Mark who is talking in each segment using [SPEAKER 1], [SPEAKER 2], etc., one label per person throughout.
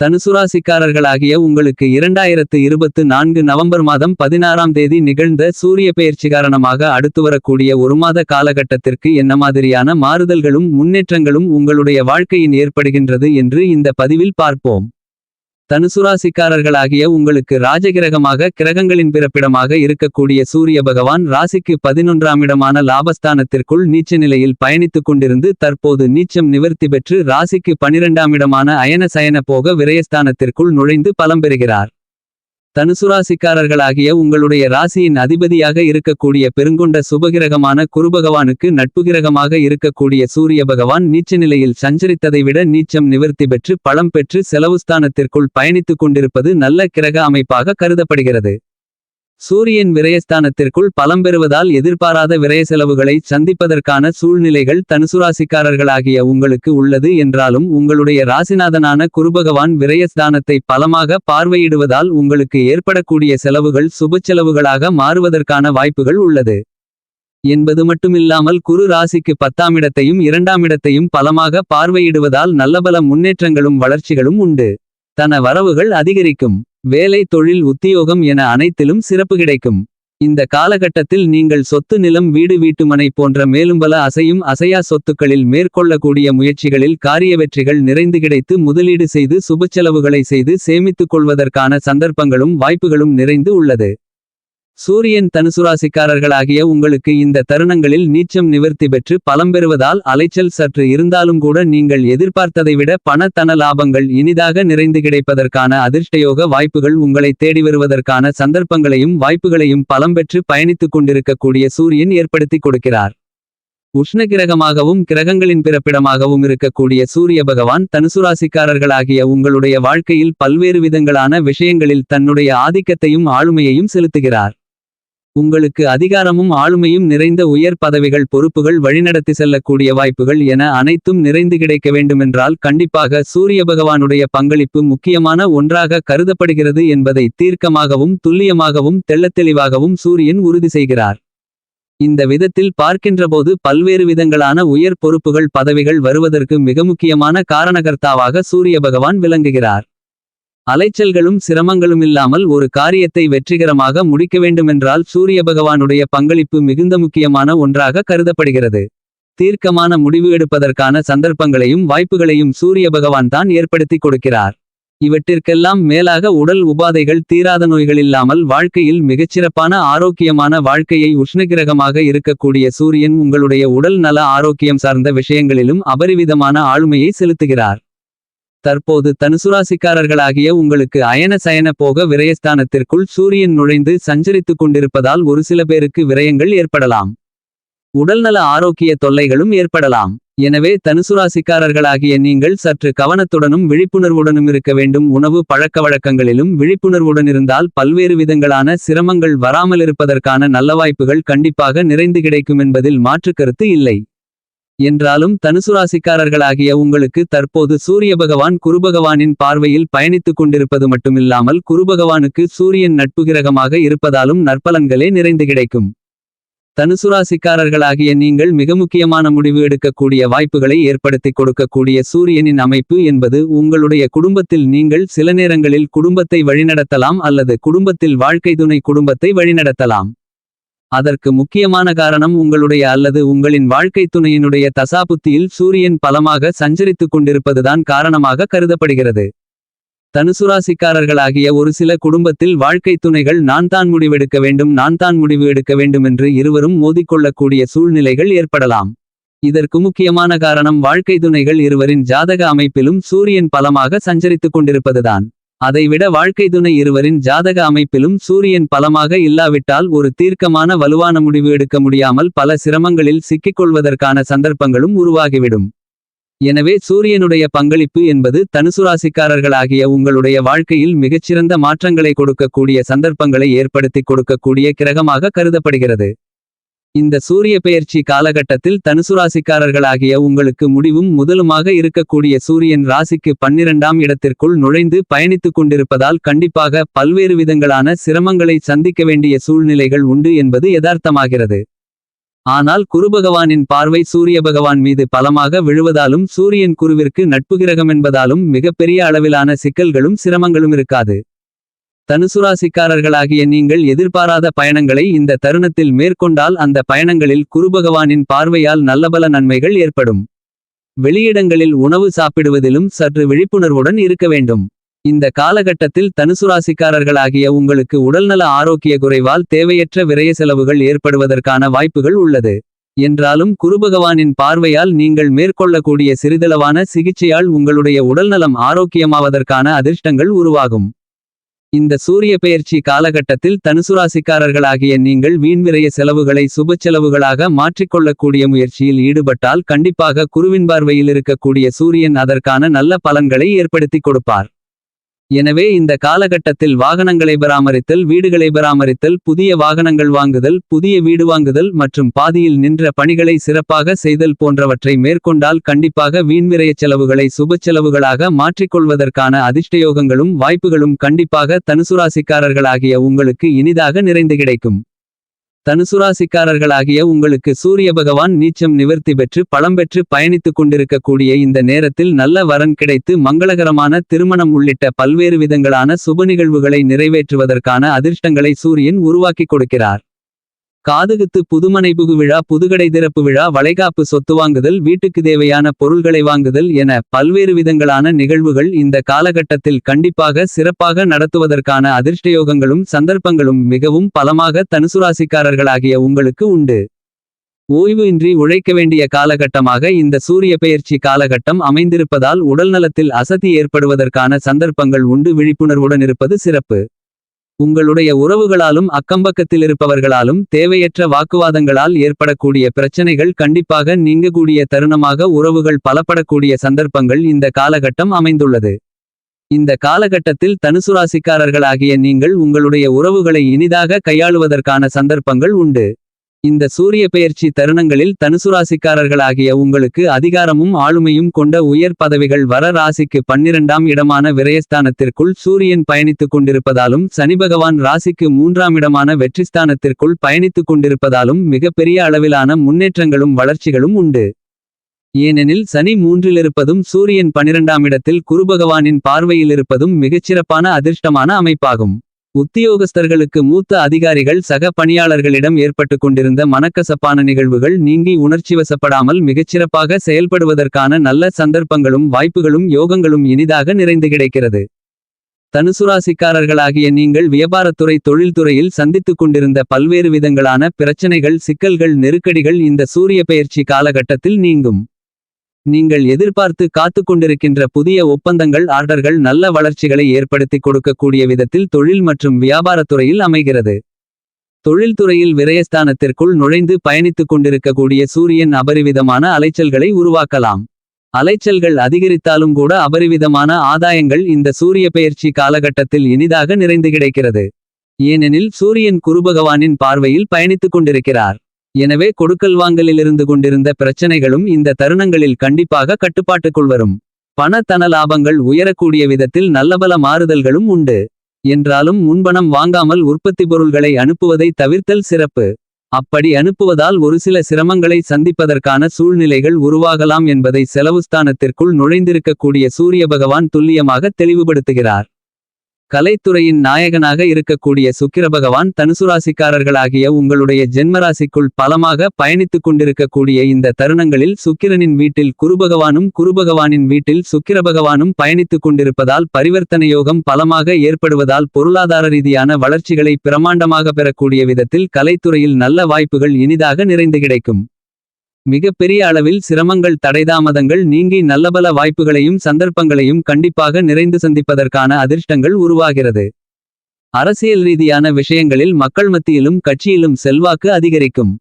[SPEAKER 1] தனுசுராசிக்காரர்களாகிய உங்களுக்கு இரண்டாயிரத்து இருபத்து நான்கு நவம்பர் மாதம் பதினாறாம் தேதி நிகழ்ந்த சூரிய பெயர்ச்சி காரணமாக அடுத்து வரக்கூடிய ஒரு மாத காலகட்டத்திற்கு என்ன மாதிரியான மாறுதல்களும் முன்னேற்றங்களும் உங்களுடைய வாழ்க்கையின் ஏற்படுகின்றது என்று இந்த பதிவில் பார்ப்போம். தனுசுராசிக்காரர்களாகிய உங்களுக்கு ராஜகிரகமாக கிரகங்களின் பிறப்பிடமாக இருக்கக்கூடிய சூரிய பகவான் ராசிக்கு பதினொன்றாம் இடமான லாபஸ்தானத்திற்குள் நீச்ச நிலையில் பயணித்துக் கொண்டிருந்து தற்போது நீச்சம் நிவர்த்தி பெற்று ராசிக்கு பனிரெண்டாம் இடமான அயன சயன போக விரயஸ்தானத்திற்குள் நுழைந்து பலம் பெறுகிறார். தனுசுராசிக்காரர்களாகிய உங்களுடைய ராசியின் அதிபதியாக இருக்கக்கூடிய பெருங்கொண்ட சுபகிரகமான குருபகவானுக்கு நட்புகிரகமாக இருக்கக்கூடிய சூரிய பகவான் நீச்ச நிலையில் சஞ்சரித்ததை விட நீச்சம் நிவர்த்தி பெற்று பலம் பெற்று செலவுஸ்தானத்திற்குள் பயணித்துக் கொண்டிருப்பது நல்ல கிரக அமைப்பாக கருதப்படுகிறது. சூரியன் விரயஸ்தானத்திற்குள் பலம் பெறுவதால் எதிர்பாராத விரய செலவுகளை சந்திப்பதற்கான சூழ்நிலைகள் தனுசுராசிக்காரர்களாகிய உங்களுக்கு உள்ளது என்றாலும் உங்களுடைய ராசிநாதனான குருபகவான் விரயஸ்தானத்தை பலமாக பார்வையிடுவதால் உங்களுக்கு ஏற்படக்கூடிய செலவுகள் சுபச்செலவுகளாக மாறுவதற்கான வாய்ப்புகள் உள்ளது. என்பது மட்டுமில்லாமல் குரு ராசிக்கு பத்தாம் இடத்தையும் இரண்டாம் இடத்தையும் பலமாக பார்வையிடுவதால் நல்லபல முன்னேற்றங்களும் வளர்ச்சிகளும் உண்டு. தன வரவுகள் அதிகரிக்கும். வேலை தொழில் உத்தியோகம் என அனைத்திலும் சிறப்பு கிடைக்கும். இந்த காலகட்டத்தில் நீங்கள் சொத்து நிலம் வீடு வீட்டுமனை போன்ற மேலும் பல அசையும் அசையா சொத்துக்களில் மேற்கொள்ளக்கூடிய முயற்சிகளில் காரிய வெற்றிகள் நிறைந்து கிடைத்து முதலீடு செய்து சுபச்செலவுகளை செய்து சேமித்துக் கொள்வதற்கான சந்தர்ப்பங்களும் வாய்ப்புகளும் நிறைந்து உள்ளது. சூரியன் தனுசுராசிக்காரர்களாகிய உங்களுக்கு இந்த தருணங்களில் நீச்சம் நிவர்த்தி பெற்று பலம் பெறுவதால் அலைச்சல் சற்று இருந்தாலும் கூட நீங்கள் எதிர்பார்த்ததை விட பணத்தன லாபங்கள் இனிதாக நிறைந்து கிடைப்பதற்கான அதிர்ஷ்டயோக வாய்ப்புகள் உங்களை தேடி வருவதற்கான சந்தர்ப்பங்களையும் வாய்ப்புகளையும் பலம் பெற்று பயணித்துக் கொண்டிருக்கக்கூடிய சூரியன் ஏற்படுத்திக் கொடுக்கிறார். உஷ்ண கிரகமாகவும் கிரகங்களின் பிறப்பிடமாகவும் இருக்கக்கூடிய சூரிய பகவான் தனுசுராசிக்காரர்களாகிய உங்களுடைய வாழ்க்கையில் பல்வேறு விதங்களான விஷயங்களில் தன்னுடைய ஆதிக்கத்தையும் ஆளுமையையும் செலுத்துகிறார். உங்களுக்கு அதிகாரமும் ஆளுமையும் நிறைந்த உயர் பதவிகள் பொறுப்புகள் வழிநடத்தி செல்லக்கூடிய வாய்ப்புகள் என அனைத்தும் நிறைந்து கிடைக்க வேண்டுமென்றால் கண்டிப்பாக சூரிய பகவானுடைய பங்களிப்பு முக்கியமான ஒன்றாக கருதப்படுகிறது என்பதை தீர்க்கமாகவும் துல்லியமாகவும் தெள்ளத்தெளிவாகவும் சூரியன் உறுதி செய்கிறார். இந்த விதத்தில் பார்க்கின்றபோது பல்வேறு விதங்களான உயர் பொறுப்புகள் பதவிகள் வருவதற்கு மிக முக்கியமான காரணகர்த்தாவாக சூரிய பகவான் விளங்குகிறார். அலைச்சல்களும் சிரமங்களுமில்லாமல் ஒரு காரியத்தை வெற்றிகரமாக முடிக்க வேண்டுமென்றால் சூரிய பகவானுடைய பங்களிப்பு மிகுந்த முக்கியமான ஒன்றாக கருதப்படுகிறது. தீர்க்கமான முடிவு எடுப்பதற்கான சந்தர்ப்பங்களையும் வாய்ப்புகளையும் சூரிய பகவான் தான் ஏற்படுத்தி கொடுக்கிறார். இவற்றிற்கெல்லாம் மேலாக உடல் உபாதைகள் தீராத நோய்கள் இல்லாமல் வாழ்க்கையில் மிகச்சிறப்பான ஆரோக்கியமான வாழ்க்கையை உஷ்ணகிரகமாக இருக்கக்கூடிய சூரியன் உங்களுடைய உடல் நல ஆரோக்கியம் சார்ந்த விஷயங்களிலும் அபரிவிதமான ஆளுமையை செலுத்துகிறார். தற்போது தனுசுராசிக்காரர்களாகிய உங்களுக்கு அயன சயன போக விரயஸ்தானத்திற்குள் சூரியன் நுழைந்து சஞ்சரித்துக் கொண்டிருப்பதால் ஒரு சில பேருக்கு விரயங்கள் ஏற்படலாம். உடல்நல ஆரோக்கிய தொல்லைகளும் ஏற்படலாம். எனவே தனுசுராசிக்காரர்களாகிய நீங்கள் சற்று கவனத்துடனும் விழிப்புணர்வுடனும் இருக்க வேண்டும். உணவு பழக்கவழக்கங்களிலும் விழிப்புணர்வுடன் இருந்தால் பல்வேறு விதங்களான சிரமங்கள் வராமல் இருப்பதற்கான நல்ல வாய்ப்புகள் கண்டிப்பாக நிறைந்து கிடைக்கும் என்பதில் மாற்று கருத்து இல்லை. என்றாலும் தனுசுராசிக்காரர்களாகிய உங்களுக்கு தற்போது சூரிய பகவான் குருபகவானின் பார்வையில் பயணித்துக் கொண்டிருப்பது மட்டுமில்லாமல் குருபகவானுக்கு சூரியன் நட்புகிரகமாக இருப்பதாலும் நற்பலன்களே நிறைந்து கிடைக்கும். தனுசுராசிக்காரர்களாகிய நீங்கள் மிக முக்கியமான முடிவு எடுக்கக்கூடிய வாய்ப்புகளை ஏற்படுத்திக் கொடுக்கக்கூடிய சூரியனின் அமைப்பு என்பது உங்களுடைய குடும்பத்தில் நீங்கள் சில நேரங்களில் குடும்பத்தை வழிநடத்தலாம் அல்லது குடும்பத்தில் வாழ்க்கை துணை குடும்பத்தை வழிநடத்தலாம். அதற்கு முக்கியமான காரணம் உங்களுடைய அல்லது உங்களின் வாழ்க்கை துணையினுடைய தசாபுத்தியில் சூரியன் பலமாக சஞ்சரித்துக் கொண்டிருப்பதுதான் காரணமாக கருதப்படுகிறது. தனுசுராசிக்காரர்களாகிய ஒரு சில குடும்பத்தில் வாழ்க்கை துணைகள் நான் தான் முடிவெடுக்க வேண்டும் நான் தான் முடிவு எடுக்க வேண்டுமென்று இருவரும் மோதிக்கொள்ளக்கூடிய சூழ்நிலைகள் ஏற்படலாம். இதற்கு முக்கியமான காரணம் வாழ்க்கை துணைகள் இருவரின் ஜாதக அமைப்பிலும் சூரியன் பலமாக சஞ்சரித்துக் கொண்டிருப்பதுதான். அதைவிட வாழ்க்கை துணை இருவரின் ஜாதக அமைப்பிலும் சூரியன் பலமாக இல்லாவிட்டால் ஒரு தீர்க்கமான வலுவான முடிவு எடுக்க முடியாமல் பல சிரமங்களில் சிக்கிக்கொள்வதற்கான சந்தர்ப்பங்களும் உருவாகிவிடும். எனவே சூரியனுடைய பங்களிப்பு என்பது தனுசுராசிக்காரர்களாகிய உங்களுடைய வாழ்க்கையில் மிகச்சிறந்த மாற்றங்களை கொடுக்கக்கூடிய சந்தர்ப்பங்களை ஏற்படுத்திக் கொடுக்கக்கூடிய கிரகமாக கருதப்படுகிறது. இந்த சூரிய பெயர்ச்சி காலகட்டத்தில் தனுசுராசிக்காரர்களாகிய உங்களுக்கு முடிவும் முதலுமாக இருக்கக்கூடிய சூரியன் ராசிக்கு பன்னிரண்டாம் இடத்திற்குள் நுழைந்து பயணித்துக் கொண்டிருப்பதால் கண்டிப்பாக பல்வேறு விதங்களான சிரமங்களை சந்திக்க வேண்டிய சூழ்நிலைகள் உண்டு என்பது யதார்த்தமாகிறது. ஆனால் குருபகவானின் பார்வை சூரிய பகவான் மீது பலமாக விழுவதாலும் சூரியன் குருவிற்கு நட்புகிரகமென்பதாலும் மிகப்பெரிய அளவிலான சிக்கல்களும் சிரமங்களும் இருக்காது. தனுசுராசிக்காரர்களாகிய நீங்கள் எதிர்பாராத பயணங்களை இந்த தருணத்தில் மேற்கொண்டால் அந்த பயணங்களில் குருபகவானின் பார்வையால் நல்லபல நன்மைகள் ஏற்படும். வெளியிடங்களில் உணவு சாப்பிடுவதிலும் சற்று விழிப்புணர்வுடன் இருக்க வேண்டும். இந்த காலகட்டத்தில் தனுசுராசிக்காரர்களாகிய உங்களுக்கு உடல்நல ஆரோக்கிய குறைவால் தேவையற்ற விரய செலவுகள் ஏற்படுவதற்கான வாய்ப்புகள் உள்ளது. என்றாலும் குருபகவானின் பார்வையால் நீங்கள் மேற்கொள்ளக்கூடிய சிறிதளவான சிகிச்சையால் உங்களுடைய உடல்நலம் ஆரோக்கியமாவதற்கான அதிர்ஷ்டங்கள் உருவாகும். இந்த சூரிய பெயர்ச்சி காலகட்டத்தில் தனுசுராசிக்காரர்களாகிய நீங்கள் வீண்விரைய செலவுகளை சுப செலவுகளாக மாற்றிக்கொள்ளக்கூடிய முயற்சியில் ஈடுபட்டால் கண்டிப்பாக குருவின் பார்வையில் இருக்கக்கூடிய சூரியன் அதற்கான நல்ல பலன்களை ஏற்படுத்திக் கொடுப்பார். எனவே இந்த காலகட்டத்தில் வாகனங்களை பராமரித்தல் வீடுகளை பராமரித்தல் புதிய வாகனங்கள் வாங்குதல் புதிய வீடு வாங்குதல் மற்றும் பாதியில் நின்ற பணிகளை சிறப்பாக செய்தல் போன்றவற்றை மேற்கொண்டால் கண்டிப்பாக வீண்விரய செலவுகளை சுப செலவுகளாக மாற்றிக்கொள்வதற்கான அதிர்ஷ்டயோகங்களும் வாய்ப்புகளும் கண்டிப்பாக தனுசுராசிக்காரர்களாகிய உங்களுக்கு இனிதாக நிறைந்து கிடைக்கும். தனுசுராசிக்காரர்களாகிய உங்களுக்கு சூரிய பகவான் நீச்சம் நிவர்த்தி பெற்று பழம்பெற்று பயணித்துக் கொண்டிருக்கக்கூடிய இந்த நேரத்தில் நல்ல வரன் கிடைத்து மங்களகரமான திருமணம் உள்ளிட்ட பல்வேறு விதங்களான சுப நிகழ்வுகளை நிறைவேற்றுவதற்கான அதிர்ஷ்டங்களை சூரியன் உருவாக்கிக் கொடுக்கிறார். காதுகுத்து புதுமனை புகு விழா புதுகடை திறப்பு விழா வளைகாப்பு சொத்து வாங்குதல் வீட்டுக்கு தேவையான பொருள்களை வாங்குதல் என பல்வேறு விதங்களான நிகழ்வுகள் இந்த காலகட்டத்தில் கண்டிப்பாக சிறப்பாக நடத்துவதற்கான அதிர்ஷ்டயோகங்களும் சந்தர்ப்பங்களும் மிகவும் பலமாக தனுசுராசிக்காரர்களாகிய உங்களுக்கு உண்டு. ஓய்வு இன்றி உழைக்க வேண்டிய காலகட்டமாக இந்த சூரிய பெயர்ச்சி காலகட்டம் அமைந்திருப்பதால் உடல்நலத்தில் அசதி ஏற்படுவதற்கான சந்தர்ப்பங்கள் உண்டு விழிப்புணர்வுடன் இருப்பது சிறப்பு. உங்களுடைய உறவுகளாலும் அக்கம்பக்கத்திலிருப்பவர்களாலும் தேவையற்ற வாக்குவாதங்களால் ஏற்படக்கூடிய பிரச்சனைகள் கண்டிப்பாக நீங்கக்கூடிய தருணமாக உறவுகள் பலப்படக்கூடிய சந்தர்ப்பங்கள் இந்த காலகட்டம் அமைந்துள்ளது. இந்த காலகட்டத்தில் தனுசுராசிக்காரர்களாகிய நீங்கள் உங்களுடைய உறவுகளை இனிதாக கையாளுவதற்கான சந்தர்ப்பங்கள் உண்டு. இந்த சூரிய பெயர்ச்சி தருணங்களில் தனுசுராசிக்காரர்களாகிய உங்களுக்கு அதிகாரமும் ஆளுமையும் கொண்ட உயர் பதவிகள் வர ராசிக்கு பன்னிரண்டாம் இடமான விரயஸ்தானத்திற்குள் சூரியன் பயணித்துக் கொண்டிருப்பதாலும் சனிபகவான் ராசிக்கு மூன்றாம் இடமான வெற்றிஸ்தானத்திற்குள் பயணித்துக் கொண்டிருப்பதாலும் மிகப்பெரிய அளவிலான முன்னேற்றங்களும் வளர்ச்சிகளும் உண்டு. ஏனெனில் சனி மூன்றிலிருப்பதும் சூரியன் பனிரெண்டாம் இடத்தில் குருபகவானின் பார்வையிலிருப்பதும் மிகச்சிறப்பான அதிர்ஷ்டமான அமைப்பாகும். உத்தியோகஸ்தர்களுக்கு மூத்த அதிகாரிகள் சக பணியாளர்களிடம் ஏற்பட்டு கொண்டிருந்த மனக்கசப்பான நிகழ்வுகள் நீங்கி உணர்ச்சிவசப்படாமல் மிகச்சிறப்பாக செயல்படுவதற்கான நல்ல சந்தர்ப்பங்களும் வாய்ப்புகளும் யோகங்களும் இனிதாக நிறைந்து கிடைக்கிறது. தனுசுராசிக்காரர்களாகிய நீங்கள் வியாபாரத்துறை தொழில்துறையில் சந்தித்துக் கொண்டிருந்த பல்வேறு விதங்களான பிரச்சனைகள் சிக்கல்கள் நெருக்கடிகள் இந்த சூரிய பெயர்ச்சி காலகட்டத்தில் நீங்கும். நீங்கள் எதிர்பார்த்து காத்துக் கொண்டிருக்கின்ற புதிய ஒப்பந்தங்கள் ஆர்டர்கள் நல்ல வளர்ச்சிகளை ஏற்படுத்திக் கொடுக்கக்கூடிய விதத்தில் தொழில் மற்றும் வியாபாரத்துறையில் அமைகிறது. தொழில்துறையில் விரயஸ்தானத்திற்குள் நுழைந்து பயணித்துக் கொண்டிருக்கக்கூடிய சூரியன் அபரிவிதமான அலைச்சல்களை உருவாக்கலாம். அலைச்சல்கள் அதிகரித்தாலும் கூட அபரிவிதமான ஆதாயங்கள் இந்த சூரிய பெயர்ச்சி காலகட்டத்தில் இனிதாக நிறைந்து கிடைக்கிறது. ஏனெனில் சூரியன் குருபகவானின் பார்வையில் பயணித்துக் கொண்டிருக்கிறார். எனவே கொடுக்கல் வாங்கலிலிருந்து கொண்டிருந்த பிரச்சனைகளும் இந்த தருணங்களில் கண்டிப்பாக கட்டுப்பாட்டுக்குள் வரும். பண தன லாபங்கள் உயரக்கூடிய விதத்தில் நல்லபல மாறுதல்களும் உண்டு. என்றாலும் முன்பணம் வாங்காமல் உற்பத்தி பொருள்களை அனுப்புவதை தவிர்த்தல் சிறப்பு. அப்படி அனுப்புவதால் ஒரு சில சிரமங்களை சந்திப்பதற்கான சூழ்நிலைகள் உருவாகலாம் என்பதை செலவுஸ்தானத்திற்குள் நுழைந்திருக்கக்கூடிய சூரிய பகவான் துல்லியமாக தெளிவுபடுத்துகிறார். கலைத்துறையின் நாயகனாக இருக்கக்கூடிய சுக்கிர பகவான் தனுசுராசிக்காரர்களாகிய உங்களுடைய ஜென்மராசிக்குள் பலமாக பயணித்துக் கொண்டிருக்கக்கூடிய இந்த தருணங்களில் சுக்கிரனின் வீட்டில் குருபகவானும் குருபகவானின் வீட்டில் சுக்கிர பகவானும் பயணித்துக் கொண்டிருப்பதால் பரிவர்த்தனை யோகம் பலமாக ஏற்படுவதால் பொருளாதார ரீதியான வளர்ச்சிகளை பிரமாண்டமாக பெறக்கூடிய விதத்தில் கலைத்துறையில் நல்ல வாய்ப்புகள் இனிதாக நிறைந்து கிடைக்கும். மிகப்பெரிய அளவில் சிரமங்கள் தடைதாமதங்கள் நீங்கி நல்லபல வாய்ப்புகளையும் சந்தர்ப்பங்களையும் கண்டிப்பாக நிறைந்து சந்திப்பதற்கான அதிர்ஷ்டங்கள் உருவாகிறது. அரசியல் ரீதியான விஷயங்களில் மக்கள் மத்தியிலும் கட்சியிலும் செல்வாக்கு அதிகரிக்கும்.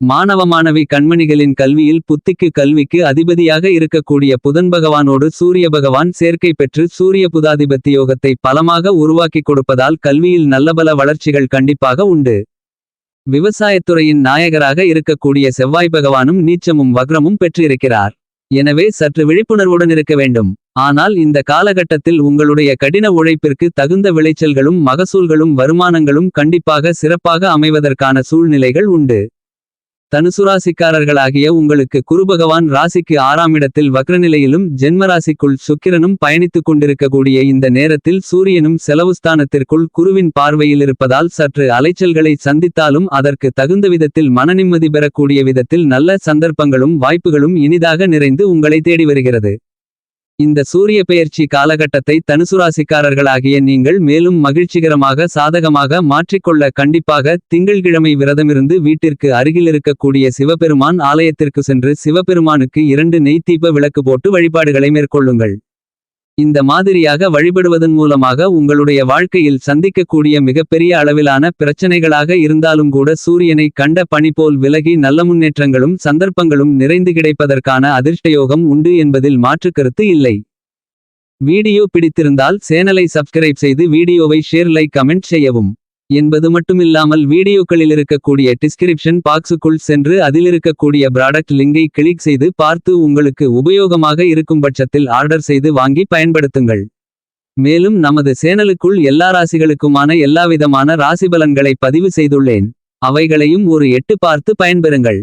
[SPEAKER 1] மாணவ மாணவி கண்மணிகளின் கல்வியில் புத்திக்கு கல்விக்கு அதிபதியாக இருக்கக்கூடிய புதன் பகவானோடு சூரிய பகவான் சேர்க்கை பெற்று சூரிய புதாதிபத்தி யோகத்தை பலமாக உருவாக்கிக் கொடுப்பதால் கல்வியில் நல்லபல வளர்ச்சிகள் கண்டிப்பாக உண்டு. விவசாயத்துறையின் நாயகராக இருக்கக்கூடிய செவ்வாய் பகவானும் நீச்சமும் வக்ரமும் பெற்றிருக்கிறார். எனவே சற்று விழிப்புணர்வுடன் இருக்க வேண்டும். ஆனால் இந்த காலகட்டத்தில் உங்களுடைய கடின உழைப்பிற்கு தகுந்த விளைச்சல்களும் மகசூல்களும் வருமானங்களும் கண்டிப்பாக சிறப்பாக அமைவதற்கான சூழ்நிலைகள் உண்டு. தனுசுராசிக்காரர்களாகிய உங்களுக்கு குருபகவான் ராசிக்கு ஆறாம் இடத்தில் வக்ரநிலையிலும் ஜென்மராசிக்குள் சுக்கிரனும் பயணித்துக் கொண்டிருக்கக்கூடிய இந்த நேரத்தில் சூரியனும் செலவுஸ்தானத்திற்குள் குருவின் பார்வையில் இருப்பதால் சற்று அலைச்சல்களை சந்தித்தாலும் அதற்கு தகுந்த விதத்தில் மனநிம்மதி பெறக்கூடிய விதத்தில் நல்ல சந்தர்ப்பங்களும் வாய்ப்புகளும் இனிதாக நிறைந்து உங்களை தேடி வருகிறது. இந்த சூரிய பெயர்ச்சி காலகட்டத்தை தனுசுராசிக்காரர்களாகிய நீங்கள் மேலும் மகிழ்ச்சிகரமாக சாதகமாக மாற்றிக்கொள்ள கண்டிப்பாக திங்கள்கிழமை விரதமிருந்து வீட்டிற்கு அருகில் இருக்கக்கூடிய சிவபெருமான் ஆலயத்திற்கு சென்று சிவபெருமானுக்கு இரண்டு நெய்த்தீப விளக்கு போட்டு வழிபாடுகளை மேற்கொள்ளுங்கள். இந்த மாதிரியாக வழிபடுவதன் மூலமாக உங்களுடைய வாழ்க்கையில் சந்திக்கக்கூடிய மிகப்பெரிய அளவிலான பிரச்சனைகளாக இருந்தாலும் கூட சூரியனை கண்ட பணி போல் விலகி நல்ல முன்னேற்றங்களும் சந்தர்ப்பங்களும் நிறைந்து கிடைப்பதற்கான அதிர்ஷ்டயோகம் உண்டு என்பதில் மாற்று கருத்து இல்லை. வீடியோ பிடித்திருந்தால் சேனலை சப்ஸ்கிரைப் செய்து வீடியோவை ஷேர் லைக் கமெண்ட் செய்யவும். என்பது மட்டுமில்லாமல் வீடியோக்களில் இருக்கக்கூடிய டிஸ்கிரிப்ஷன் பாக்ஸுக்குள் சென்று அதில் இருக்கக்கூடிய ப்ராடக்ட் லிங்கை கிளிக் செய்து பார்த்து உங்களுக்கு உபயோகமாக இருக்கும் பட்சத்தில் ஆர்டர் செய்து வாங்கி பயன்படுத்துங்கள். மேலும் நமது சேனலுக்குள் எல்லா ராசிகளுக்குமான எல்லாவிதமான ராசிபலன்களை பதிவு செய்துள்ளேன். அவைகளையும் ஒரு எட்டு பார்த்து பயன்பெறுங்கள்.